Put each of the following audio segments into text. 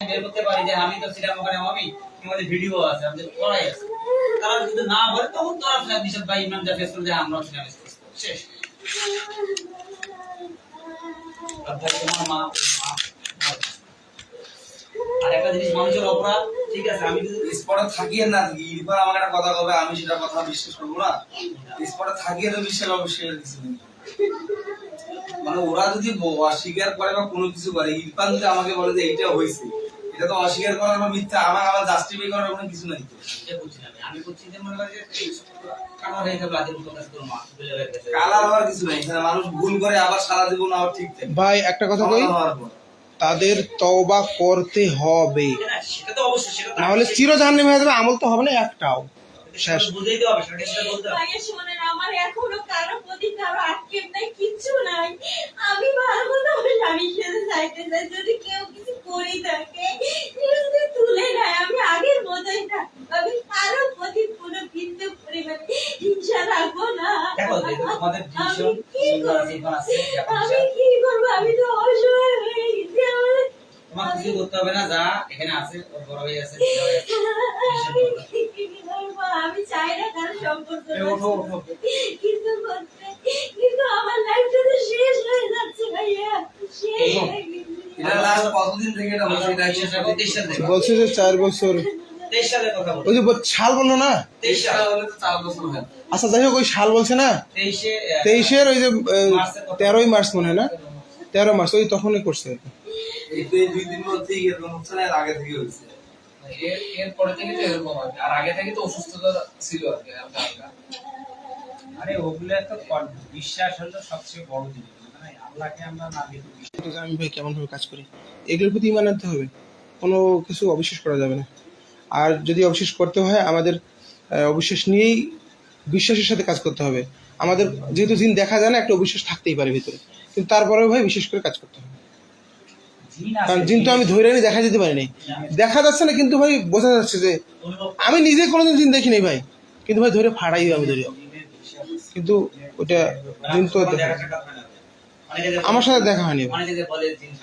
বের করতে পারি যে আমি তো ছিলাম ওখানে আমি ভিডিও আছে আমাদের আছে। তারা যদি না বলে তখন যা ফেস করে ছিলাম শেষ। জিনিস, মানুষের অপরাধ, ঠিক আছে, আমি একটা কথা কবে, আমি সেটা কথা বিশ্বাস করব না? স্পটে থাকিয়ে তো বিশ্বাস অবশ্যই মানে ওরা যদি অস্বীকার করে বা কোনো কিছু করে ইরফান যদি আমাকে বলে যে এইটা হয়েছে এটা তো অস্বীকার করার বা মিথ্যা আমার আবার জাস্টিফাই করার কোনো কিছু নাই। এটা বুঝছি না আমি। যে মনে যে হয়ে আদিম কালার হওয়ার কিছু নাই এখানে মানুষ ভুল করে আবার সারা জীবন আবার ঠিক থাকে। ভাই একটা কথা কই? তাদের তওবা করতে হবে। না, সেটা তো অবশ্যই না হলে চির জাহান্নামে হয়ে যাবে আমল তো হবে না একটাও। শেষ বুঝাইতে হবে সেটা সেটা বলতে হবে। ভাইয়া শোনেন আমার এখনও কারও প্রতি কারও আক্ষেপ নাই কিচ্ছু নাই। আমি ভালো আমার স্বামীর সাথে যাইতে চাই যদি কেউ কিছু করে থাকে তুলে নেয়। আমি আগের মতোই থাকব আমি কারও প্রতি কোনো বিন্দু পরিমাণে হিংসা রাখব না। আমি কি করব? আমি কি করব? আমি তো অসহায় হয়ে গেছি আমার তোমার কিছু করতে হবে না যা এখানে আছে বড় হয়ে আছে আমি চাই না কারও সম্পর্ক। কিন্তু কিন্তু আমার লাইফটা তো শেষ হয়ে যাচ্ছে ভাইয়া। শেষ। বলছে? যে চার বছর। ওই যে সাল বলল না? হয় আচ্ছা যাই হোক ওই সাল বলছে না? তেইশের ওই যে তেরোই মার্চ মনে হয় না? তেরো মার্চ ওই তখনই করছে। দুই দিন আগে থেকে হয়েছে। এর এর পরে থেকে তো এরকম আর আর আগে থেকে তো অসুস্থতা ছিল আর কি হালকা হালকা। আরে ওগুলো তো বিশ্বাস হলো সবচেয়ে বড় জিনিস। মানে আল্লাহকে আমরা না দেখে আমি ভাই কেমন ভাবে কাজ করি? এগুলোর প্রতি ইমান আনতে হবে। কোনো কিছু অবিশ্বাস করা যাবে না। আর যদি অবিশ্বাস করতে হয় আমাদের অবিশ্বাস নিয়েই বিশ্বাসের সাথে কাজ করতে হবে। আমাদের যেহেতু জিন দেখা যায় না একটা অবিশ্বাস থাকতেই পারে ভিতরে। কিন্তু তারপরেও ভাই বিশেষ করে কাজ করতে হবে। কারণ জিন তো আমি ধরে নিয়ে দেখা যেতে পারি নাই দেখা যাচ্ছে না কিন্তু ভাই বোঝা যাচ্ছে যে আমি নিজে কোনোদিন জিন দেখিনি ভাই। কিন্তু ভাই ধরে ফাড়াই আমি ধরি। জিনের বিশ্বাস আছে। কিন্তু ওটা জিন তো আমার সাথে দেখা হয়নি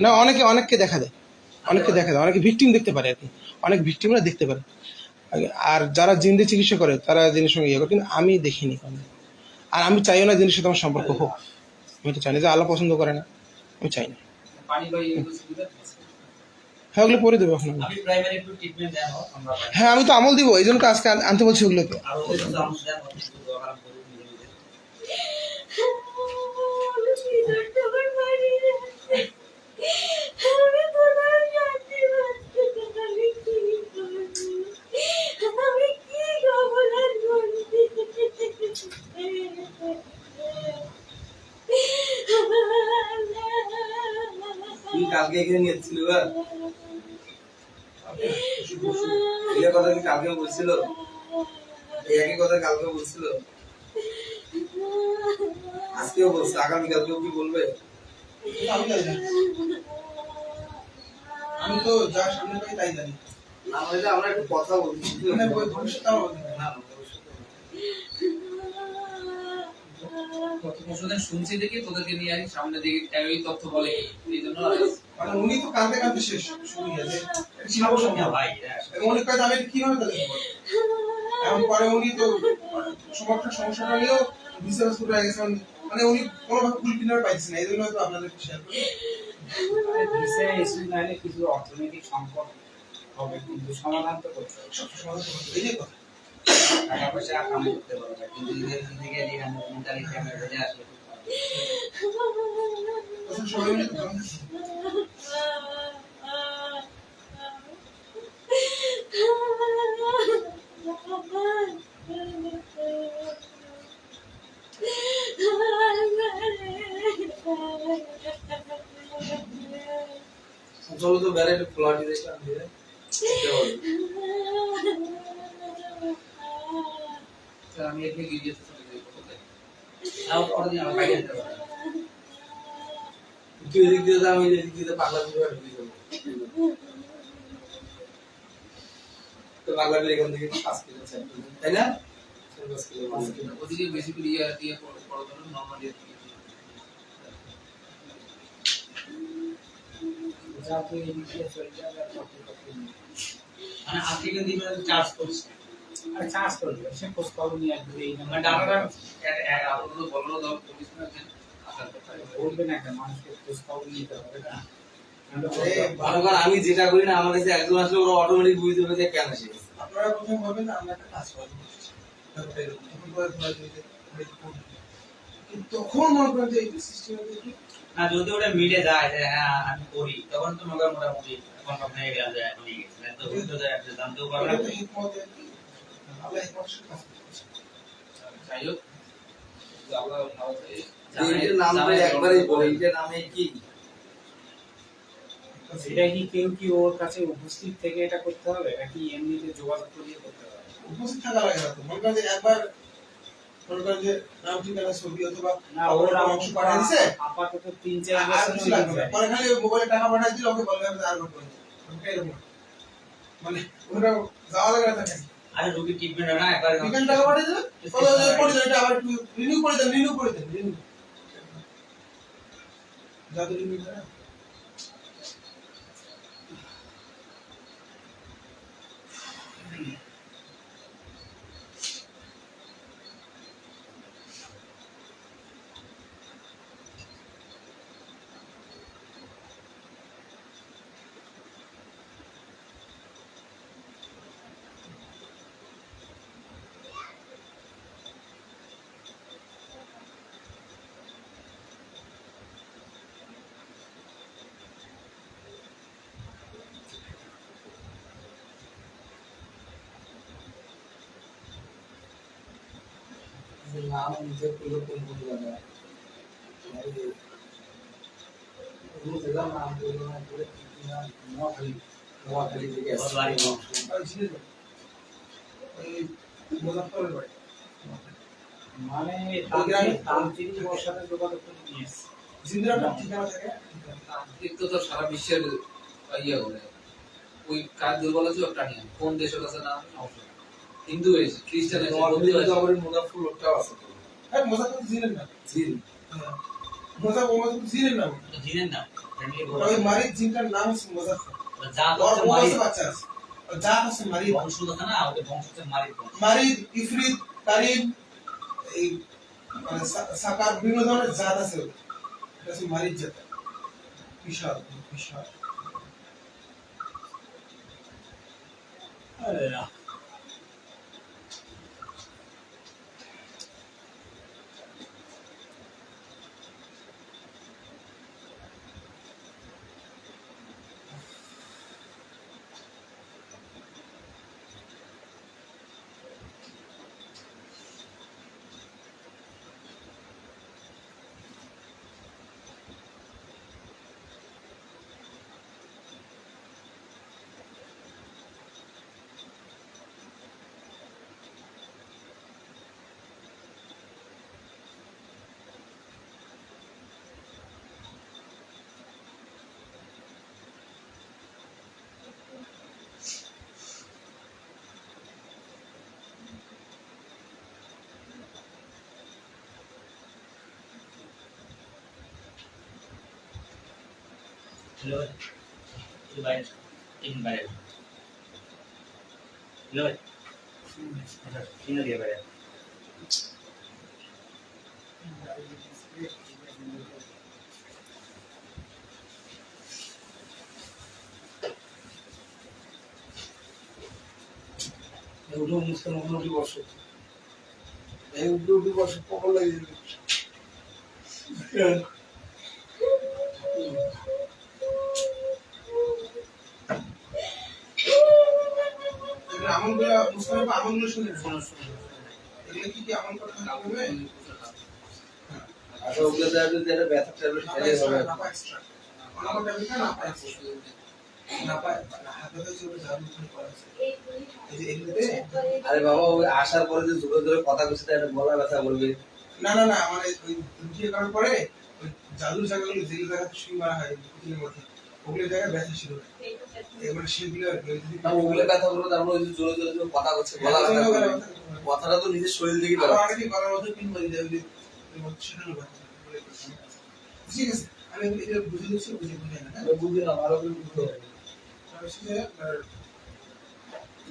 না অনেকে অনেককে দেখা দেয় অনেককে দেখা দেয় অনেকে ভিকটিম দেখতে পারে আর কি। অনেক ভিকটিমরা দেখতে পারে। আর যারা জিনদের চিকিৎসা করে তারা জিনের সঙ্গে ইয়ে করে। কিন্তু আমি দেখিনি আর আমি চাইও না জিনিসের সাথে আমার সম্পর্ক হোক। আমি তো চাই না যে আল্লাহ পছন্দ করে না। আমি চাই না। পানি বা এগুলো সুবিধা হ্যাঁ ওগুলো পরে দেবো এখন আমি। প্রাইমারি একটু ট্রিটমেন্ট দেন আমরা হ্যাঁ আমি তো আমল দিব এই জন্য তো আজকে আনতে বলছি ওগুলোকে আরও ওই যে আমল দেন হোক, একটু কালকে এখানে নিয়েছিল এই কথা কি কালকে বলছিল? এই একই কথা কালকে বলছিল। আজকেও বলছে আগামী কালকেও কি বলবে? আমি তো যা সামনে পাই তাই জানি। না আমরা একটু কথা বলছি। ভবিষ্যৎ আমার ভবিষ্যতে। শুনছি দেখি তোদেরকে নিয়ে আসি সামনে দিকে ওই তথ্য বলে। এই জন্য মানে উনি তো কাঁদতে কাঁদতে শেষ আছে না ভাই, হ্যাঁ। উনি আমি কীভাবে এমন পরে উনি তো সমস্যা সমস্যাটা নিয়েও ডিসকাস করে গেছেন। মানে উনি কোনোভাবে কুল কিনার পাইছেন না এই জন্য হয়তো আপনাদের শেয়ার করি। কিছু অর্থনৈতিক সংকট হবে কিন্তু সমাধান তো করতে হবে। সব সমাধান করতে এই যে কথা। টাকা পয়সা কামাই করতে পারো না, কিন্তু নিজের দিকে আমরা তখন সবাই মিলে তো ভালো থাকবে। চলো তো বেড়ে একটু ফ্লাটি দেখলাম দিয়ে আমি এখানে গিয়ে যেতে চলে যাব তাও আমরা বাইরে যেতে পারি। তুই এদিক দিয়ে যা, আমি এদিক দিয়ে পাগলা বিবাহ ঢুকে যাব তো পাগলা বিয়ে এখান থেকে পাঁচ কিলো তাই না। ওদিকে বেশি করে ইয়ে দিয়ে। যা তুই নিয়ে। মানে চার্জ করছে সে খোঁজ খবর নিয়ে আসবে এই একটা মানুষকে খোঁজ খবর নিতে হবে বারবার আমি যেটা করি না আমার কাছে একজন আসলে ওরা অটোমেটিক বুঝতে পারে যে কেন এসে গেছে। আপনারা প্রথমে ভাবেন আমরা একটা কাজ করব তখন মনে করেন যে এই সিস্টেম না যদি ওটা মিলে যায় যে হ্যাঁ আমি করি তখন তো মনে মোটামুটি কনফার্ম হয়ে গেলাম যে হয়ে গেছে তো? উল্টো যায় একটা জানতেও যাই হোক আমরা ভালো থাকি। এইটার নাম একবারই বলে এইটার নামে কি এটা কি কেউ কি ওর কাছে উপস্থিত থেকে এটা করতে হবে নাকি এমনিতে যোগাযোগ করিয়ে করতে হবে উপস্থিত থাকা লাগে না মনে করেন একবার মনে করেন যে নাম ঠিকানা ছবি অথবা না ওর ওর অংশ পাঠিয়ে দিছে আপাতত তিন চার বছর কিছু লাগবে না। পরে খালি মোবাইলে টাকা পাঠিয়ে দিলে ওকে বলবে আর করব। মানে ওটা যাওয়া লাগে না আরে রুগী ট্রিটমেন্ট না একবার বিকেল টাকা পাঠিয়ে দেবে? বলো যে করে দেন এটা আবার রিনিউ করে দেন রিনিউ করে দেন রিনিউ যাতে রিনিউ করে নাম নিজের করলে কোন কোন জায়গা নাম করলে না করে কি কি নাম নোয়াখালী নোয়াখালী থেকে ওর বাড়ি আসছে বংশ। আর ঝিলে দাও। ওই মুজাফফরের বাড়ি মানে ওই গ্রামে- তান্ত্রিক ওর সাথে যোগাযোগ করে নিয়ে এসছে জিন্দ্রাটা ঠিকানা থাকে তান্ত্রিক তো সারা বিশ্বের ইয়ে করে ওই কার দুর্বল আছে কোন দেশের কাছে না। হিন্দু হয়েছে খ্রিস্টান নোয়াখালী বৌদ্ধ থেকে হয়েছে। আমার মুজাফর লোকটাও আছে হ্যাঁ মুজাফফর জিলেন না। ঝিল হ্যাঁ। মুজাফফর মুজাফফর জিলেন না। তো জিনেন না। ওই মারিদ জিনটার নাম হচ্ছে মুজাফফর। যা তো ওর মারি বাচ্চা আছে। জাত আছে মারিদ বংশ আছে না ওদের বংশ হচ্ছে মারি বংশ। মারিদ ইফরিত কারিম এই মানে সাকার বিভিন্ন ধরনের জাত আছে এটা হচ্ছে মারিদ জাত। বিশাল বিশাল। আল্লাহ হ্যালো তুই বাইরে এসো। তিন বাইরে এসো। হ্যালো ভাই আচ্ছা তিন দিয়ে বাইরে এসো। এই উঠো মুসকান মোটামুটি বসো এই উঠে উঠে বসো পকর লাগিয়ে দিবে এগুলো আমলগুলো মুসলিম আমলগুলো শুনে শোনো শোনো এগুলো কি কি আমল করতে হবে আচ্ছা ওগুলো দেওয়া যদি একটা ব্যথা ট্যাবলেট খেলে হবে। অনামা এগুলোতে আরে বাবা ওই আসার পরে যে জোরে জোরে কথা বলছে তার একটা গলা ব্যথা করবে। না না না মানে ওই লুকিয়ে করার পরে ওই জাদুর জায়গাগুলো যেগুলো জায়গাতে শুই মারা হয় মধ্যে। ওগুলো জায়গায় ব্যথা ছিল। এবার সেগুলো আর কি ওগুলো ব্যথা করবে তারপর ওই যে জোরে জোরে যে কথা গলা কথাটা তো নিজের শরীর থেকে আরও বেরোবে অনেকে গলার মধ্যে পিন মারি দেয় ওই যে ওই মধ্যে সেখানে ব্যথা ঠিক আছে আমি এটা বুঝে দিচ্ছি বুঝে বুঝে না। হ্যাঁ না ভালো করে বুঝতে হবে তার হচ্ছে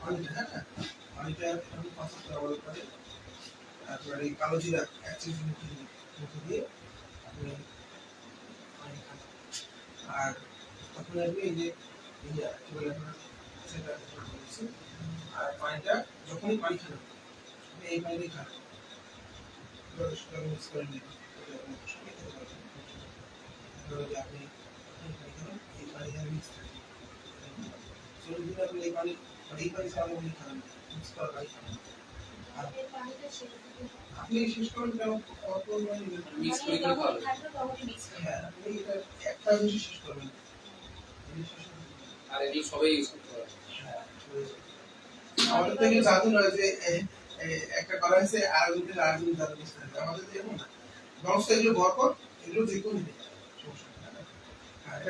পানিটা হ্যাঁ পানিটা আমি পাঁচ ব্যবহার করে তারপরে কালো জিরা এক চিমটি দিয়ে- আপনি আর তখন আপনি এই যে এই যে সেটা বলছি আর পানিটা যখনই পানি আপনি এই পানি দিয়ে খান এবার সেটা মিক্স করে নিন এটা আপনি এই পানি মিক্স আপনি এই পানি মানে এই পানি আপনি খান মিক্স করা পানি। আপনি শেষ করেন কেন অল্প মিক্স মানে করে। হ্যাঁ আপনি এটা একটা জিনিস শেষ করবেন। আর এগুলো সবাই ইউজ করতে পারে। আমাদের থেকে জাদু নয় যে একটা করা হয়েছে, আর দুদিন আর দুদিন জাদু আমাদের যে এমন না। ব্যবস্থা এগুলো ভরপর এগুলো যে কোনো। হ্যাঁ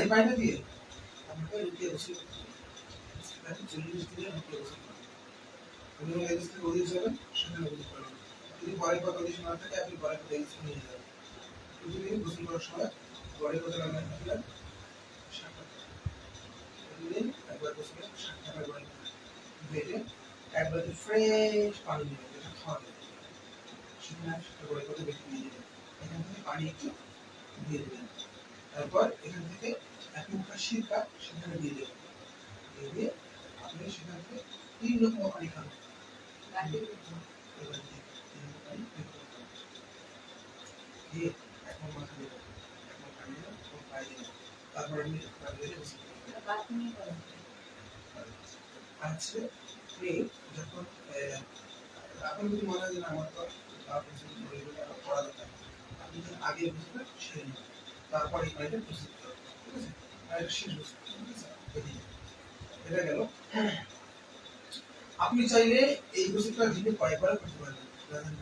এই পানিটা দিয়ে লুকিয়ে বসে। দেখেন চল্লিশ করবেন যদি পরে কথা ওদিক না থাকে, আপনি পরে কথা নিয়ে যাবেন প্রতিদিন গোসল করার সময় পরে কথা রান্না প্রতিদিন একবার গোসলে ষাট করে বেটে একবার ফ্রেশ পানি দিবেন যেটা খাওয়া যাবে সেখানে সেটা করে করে বেটে নিয়ে যাবেন এখান থেকে পানি একটু দিয়ে দেবেন তারপর এখান থেকে এক মুখা সিরকা সেখানে দিয়ে দেবেন দিয়ে দিয়ে আপনি সেখান থেকে তিন রকম পানি খান। দিয়ে এখন মাথা দেবেন এখন পানি দেবেন এখন পায়ে দেবেন তারপর আপনি আছে আপনি আহ, যদি মনে হয় আমার আপনি আগে নেবেন ঠিক আছে? এটা আপনি চাইলে এই প্রস্তুতটা দিনে কয়েকবার করতে পারবেন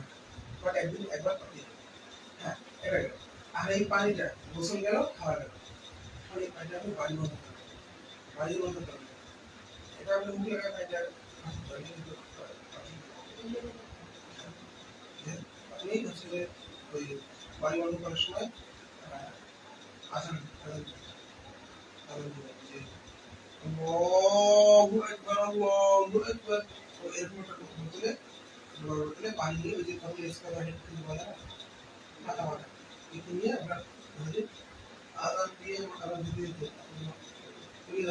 বাট একদিন একবার করতে হ্যাঁ এটা গেল। আর এই পানিটা গোসল গেল খাওয়া গেল। এই পানিটা আপনি বাড়ি বন্ধ করবেন বাড়ি বন্ধ করবেন এটা আপনি মুখে লাগা পানিটা হচ্ছে ওই বাড়ি বন্ধ করার সময় যে আল্লাহু আকবার আল্লাহু আকবার তো এরকম একটা দিয়ে ওই যে কফি এক্সট্রা পানি কিন্তু বলে না মাথা মাথা একটু নিয়ে আপনার ওই দিয়ে দিতে আপনি চলে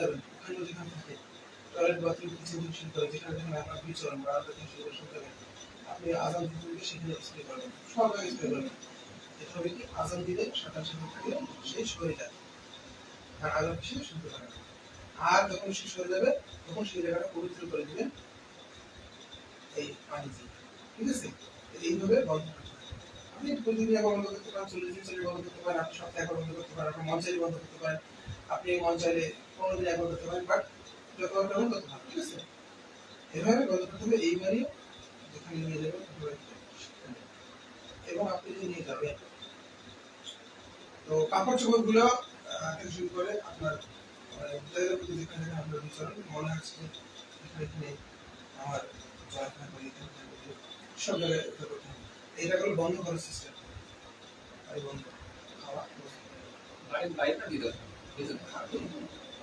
আর যখন শেষ হয়ে যাবে তখন সেই জায়গাটা পবিত্র করে দিবেন এই পানি ঠিক আছে এইভাবে বন্ধ আপনি প্রতিদিন বন্ধ করতে পারেন চল্লিশ দিন চল্লিশ বন্ধ করতে পারেন আপনি সপ্তাহে বন্ধ করতে পারেন আপনি মন চাইলে বন্ধ করতে পারেন আপনি মন চাইলে পনেরো দিন একবার করতে পারেন বাট করতে পারেন ঠিক আছে? এভাবে করতে হবে এইবারই যেখানে নিয়ে যাবেন এবং আপনি যদি নিয়ে যাবেন। তো কাপড় চোপড়গুলো থেকে শুরু করে আপনার যেখানে যেখানে আপনার বিচরণ আমার সব জায়গায় এটা হলো বন্ধ করার সিস্টেম বন্ধ। খাওয়া বাড়ির বাইরে না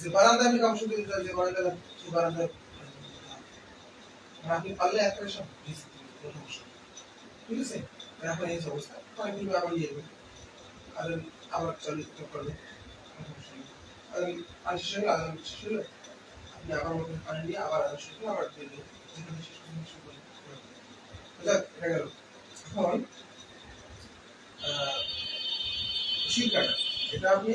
যে বারান্দায় আমি কাপড় দিতে যে বারান্দা সেই বারান্দায় আপনি পারলে একটা সব। ঠিক আছে? এখন এই অবস্থা কিন্তু আবার ইয়ে আর আবার করবে কোনো সমস্যা আর পানি শেষ হলে আপনি আবার মতো পানি নিয়ে আবার আদান শেষ আবার দিয়ে দেবেন যেখানে শেষ করবেন শেষ করবেন যাক এটা গেল। এখন আহ, শিরকাটা এটা আপনি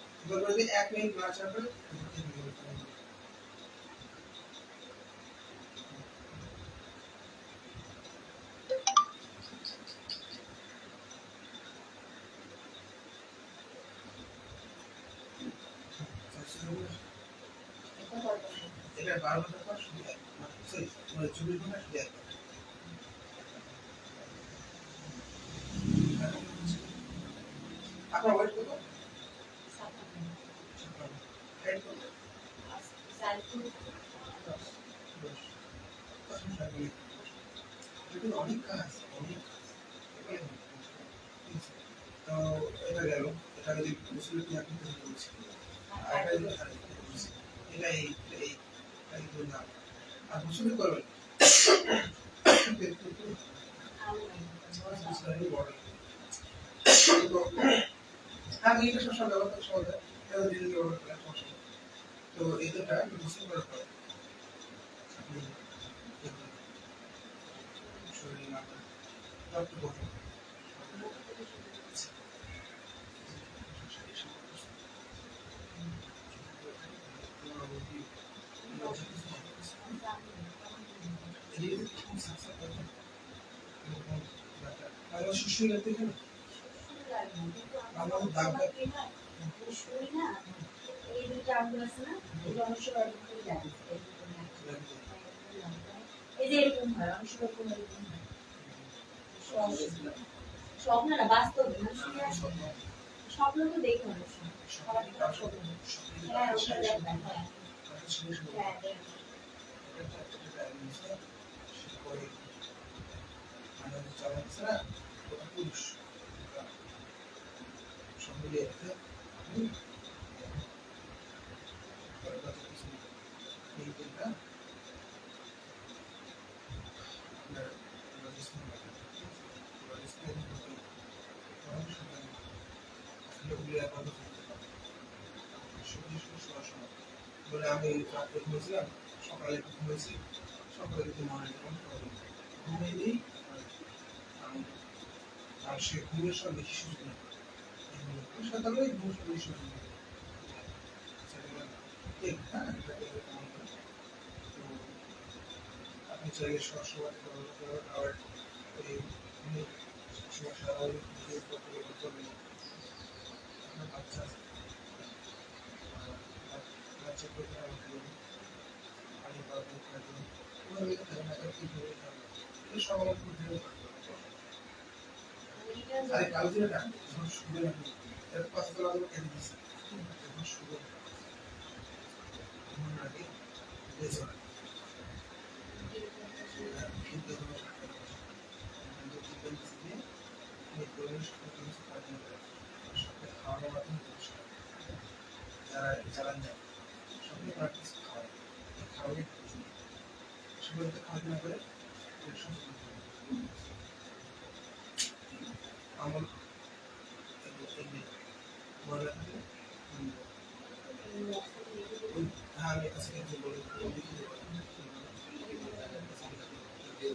এক মিনিট নাড়াচাড়া করে এটা বারো ঘণ্টা পর শুধু এক মানে চব্বিশ ঘণ্টা শুধু এক আপনার ওয়েট কত হাইট কত দশ দশ দশ মিনিট আগে এটা অনেক কাজ অনেক। তো এটা গেল এটা যদি মুসলিম আপনি বলছি আর এটা বলছি এটা এই এই এই দুই নাম আর মুসলিম আমি এটা সবসময় ব্যবহার করি সহজ হয়। তো দুটা মুসলিম করার পরে শরীরে মাথা রক্ত বসে আমার শুশুর লাগতে এখানে আমার দাগ এই যে এরকম হয় অংশ এরকম এরকম হয় সব- সব না বাস্তব স্বপ্ন তো দেখো অনেক সময়। স্বপ্ন। হ্যাঁ ওটা দেখবেন হ্যাঁ হ্যাঁ দেখবেন। সকালে একটু সকালে আর সে ঘুমের নেই সকালে সময় বেশি সুযোগ নেই ঠিক হ্যাঁ এটা করলে কেমন হয়? তো আপনি চাইলে সবসময় আবার এই সমস্যা হয় বাচ্চা বাচ্চা করতে পানি পাবেন খাবেন ওভাবে খাবেন না কি করে খাবেন এই সব আমার বুদ্ধি আরে কাল দিনে না যখন শুরু না এর পাঁচ আমি কেটে দিয়েছি যখন শুরু ঘুমানোর আগে বেজো না কিন্তু কোনো সকালে খাওয়ানোর মাধ্যমে পরিষ্কার যারা যারা নেয় সবাই প্র্যাকটিস খাওয়ায় খাওয়ালে সবাইকে খাওয়াতে না করে মনে হ্যাঁ আমি কাছে বলে লিখে দেবো আর পানি শেষ হতে যখন কোনো কিছু শেষ করতে দেবে না। শব্দ নিয়ে কি তেল দেওয়ার অল্প বড় তেলের জিনিস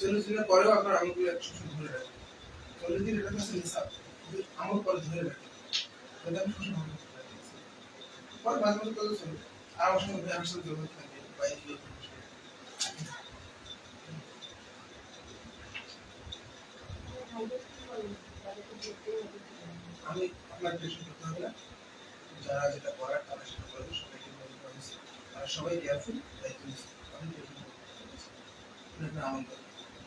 চল্লিশ দিনের পরেও আপনার ধরে রাখবেন। চল্লিশ দিন এটা হচ্ছে নিসাব পরে ধরে আমি সবসময় আমল পরে মাঝে মাঝে কথা চলবে। আর আমার সঙ্গে আমার সাথে যোগাযোগ গিয়ে আমি আপনার টেনশন করতে হবে না। যারা যেটা করার তারা সেটা করবে। সবাইকে তারা সবাই কেয়ারফুল দায়িত্ব আমি টেনশন করতে আমার